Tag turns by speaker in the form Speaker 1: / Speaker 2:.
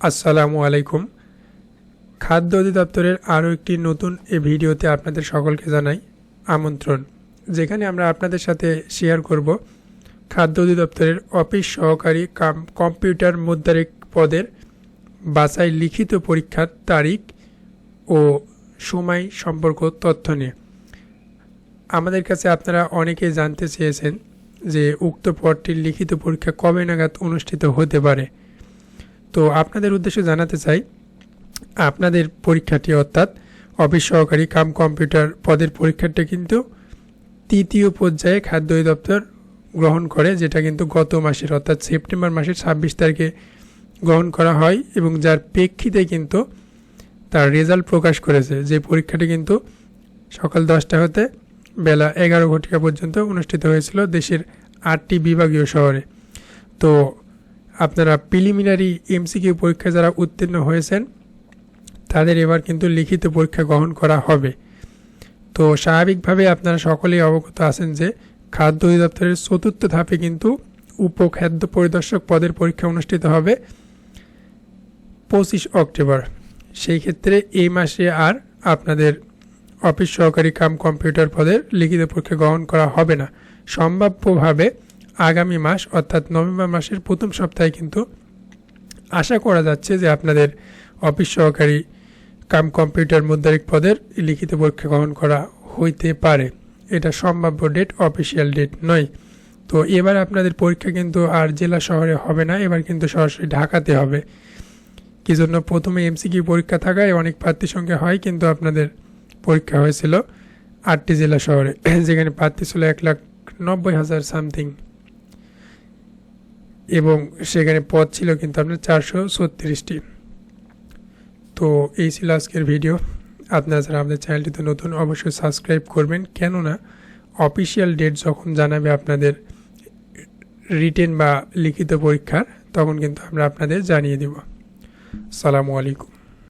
Speaker 1: আসসালামু আলাইকুম। খাদ্য অধিদপ্তরের আরও একটি নতুন এ ভিডিওতে আপনাদের সকলকে জানাই আমন্ত্রণ। যেখানে আমরা আপনাদের সাথে শেয়ার করব খাদ্য অধিদপ্তরের অফিস সহকারী কাম, কম্পিউটার মুদ্রারিক পদের বাছাই লিখিত পরীক্ষার তারিখ ও সময় সম্পর্ক তথ্য নিয়ে। আমাদের কাছে আপনারা অনেকেই জানতে চেয়েছেন যে উক্ত পদটির লিখিত পরীক্ষা কবে নাগাদ অনুষ্ঠিত হতে পারে। তো আপনাদের উদ্দেশ্যে জানাতে চাই, আপনাদের পরীক্ষাটি অর্থাৎ অফিস সহকারী কাম কম্পিউটার পদের পরীক্ষাটা কিন্তু তৃতীয় পর্যায়ে খাদ্য অধিদপ্তর গ্রহণ করে, যেটা কিন্তু গত মাসের, অর্থাৎ সেপ্টেম্বর মাসের ছাব্বিশ তারিখে গ্রহণ করা হয় এবং যার প্রেক্ষিতে কিন্তু তার রেজাল্ট প্রকাশ করেছে। যে পরীক্ষাটি কিন্তু সকাল দশটা হতে বেলা এগারো ঘটিকা পর্যন্ত অনুষ্ঠিত হয়েছিল দেশের আটটি বিভাগীয় শহরে। তো আপনারা প্রিলিমিনারি এমসিকিউ পরীক্ষায় যারা উত্তীর্ণ হয়েছেন, তাদের এবার কিন্তু লিখিত পরীক্ষা গ্রহণ করা হবে। তো স্বাভাবিকভাবে আপনারা সকলেই অবগত আছেন যে খাদ্য অধিদপ্তরের চতুর্থ ধাপে কিন্তু উপখাদ্য পরিদর্শক পদের পরীক্ষা অনুষ্ঠিত হবে পঁচিশ অক্টোবর। সেই ক্ষেত্রে এই মাসে আর আপনাদের অফিস সহকারী কাম কম্পিউটার পদের লিখিত পরীক্ষা গ্রহণ করা হবে না। সম্ভাব্যভাবে আগামী মাস, অর্থাৎ নভেম্বর মাসের প্রথম সপ্তাহে কিন্তু আশা করা যাচ্ছে যে আপনাদের অফিস সহকারী কাম কম্পিউটার মুদ্রারিক পদের লিখিত পরীক্ষা গ্রহণ করা হইতে পারে। এটা সম্ভাব্য ডেট অফিসিয়াল ডেট নয়। তো এবার আপনাদের পরীক্ষা কিন্তু আর জেলা শহরে হবে না, এবার কিন্তু সরাসরি ঢাকাতে হবে। কি জন্য প্রথমে এমসিকিউ পরীক্ষা থাকায় অনেক প্রার্থীর সঙ্গে হয়, কিন্তু আপনাদের পরীক্ষা হয়েছিল আটটি জেলা শহরে। যেখানে প্রার্থী ছিল এক লাখ নব্বই হাজার সামথিং এবং সেখানে পথ ছিল কিন্তু আপনার চারশো ছত্রিশটি। তো এই ছিল আজকের ভিডিও। আপনারা যারা আমাদের চ্যানেলটিতে নতুন, অবশ্যই সাবস্ক্রাইব করবেন। কেননা অফিসিয়াল ডেট যখন জানাবে আপনাদের রিটেন বা লিখিত পরীক্ষার, তখন কিন্তু আমরা আপনাদের জানিয়ে দেব। সালামু আলাইকুম।